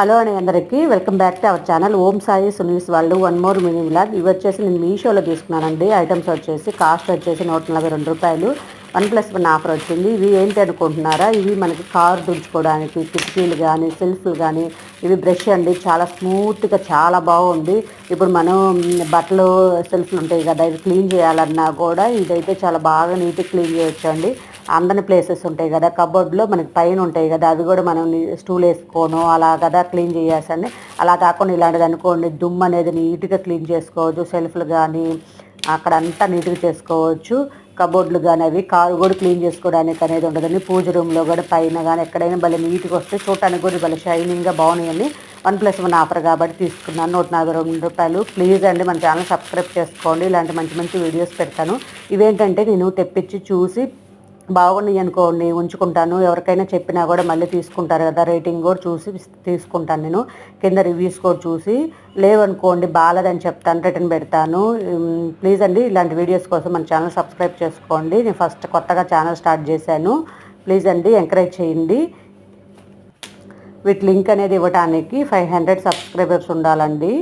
Hello అని అందరికీ welcome back to our channel. Om Sai Suni's వాళ్ళు వన్ మోర్ మినీ బ్లాగ్ ఇవి వచ్చేసి నేను మీషోలో తీసుకున్నానండి. ఐటమ్స్ వచ్చేసి కాస్ట్ వచ్చేసి నూట నలభై రెండు రూపాయలు. వన్ ప్లస్ వన్ ఆఫర్ వచ్చింది. ఇవి ఏంటి అనుకుంటున్నారా? ఇవి మనకి కారు దుడుచుకోవడానికి కిటికీలు కానీ సెల్ఫ్లు కానీ ఇవి బ్రష్ అండి. చాలా స్మూత్గా చాలా బాగుంది. ఇప్పుడు మనం బట్టలు సెల్ఫ్లు ఉంటాయి కదా ఇవి క్లీన్ చేయాలన్నా కూడా ఇదైతే చాలా బాగా నీట్గా క్లీన్ చేయొచ్చు అండి అందని ప్లేసెస్ ఉంటాయి కదా కబోర్డ్లో మనకి పైన ఉంటాయి కదా అది కూడా మనం స్టూల్ వేసుకోను అలా కదా క్లీన్ చేయాల్సండి అలా కాకుండా ఇలాంటిది అనుకోండి దుమ్ము అనేది నీట్గా క్లీన్ చేసుకోవచ్చు సెల్ఫ్లు కానీ అక్కడ అంతా నీట్గా చేసుకోవచ్చు. కబోర్డ్లు కానీ అవి కారు కూడా క్లీన్ చేసుకోవడానికి అనేది ఉండదండి. పూజ రూమ్లో కూడా పైన కానీ ఎక్కడైనా భలే నీట్గా వస్తే చూడటానికి కూడా భలే షైనింగ్గా బాగున్నాయండి. వన్ ప్లస్ వన్ ఆఫర్ కాబట్టి తీసుకున్నాను. నూట నలభై రెండు రూపాయలు. ప్లీజ్ అండి మన ఛానల్ సబ్స్క్రైబ్ చేసుకోండి. ఇలాంటి మంచి మంచి వీడియోస్ పెడతాను. ఇవేంటంటే నేను తెప్పించి చూసి బాగున్నాయి అనుకోండి ఉంచుకుంటాను. ఎవరికైనా చెప్పినా కూడా మళ్ళీ తీసుకుంటారు కదా. రేటింగ్ కూడా చూసి తీసుకుంటాను నేను. కింద రివ్యూస్ కూడా చూసి లేవనుకోండి బాగాలేదని చెప్తాను రిటర్న్ పెడతాను. ప్లీజ్ అండి ఇలాంటి వీడియోస్ కోసం మన ఛానల్ సబ్స్క్రైబ్ చేసుకోండి. నేను ఫస్ట్ కొత్తగా ఛానల్ స్టార్ట్ చేశాను. ప్లీజ్ అండి ఎంకరేజ్ చేయండి. వీటి లింక్ అనేది ఇవ్వడానికి ఫైవ్ హండ్రెడ్ సబ్స్క్రైబర్స్ ఉండాలండి.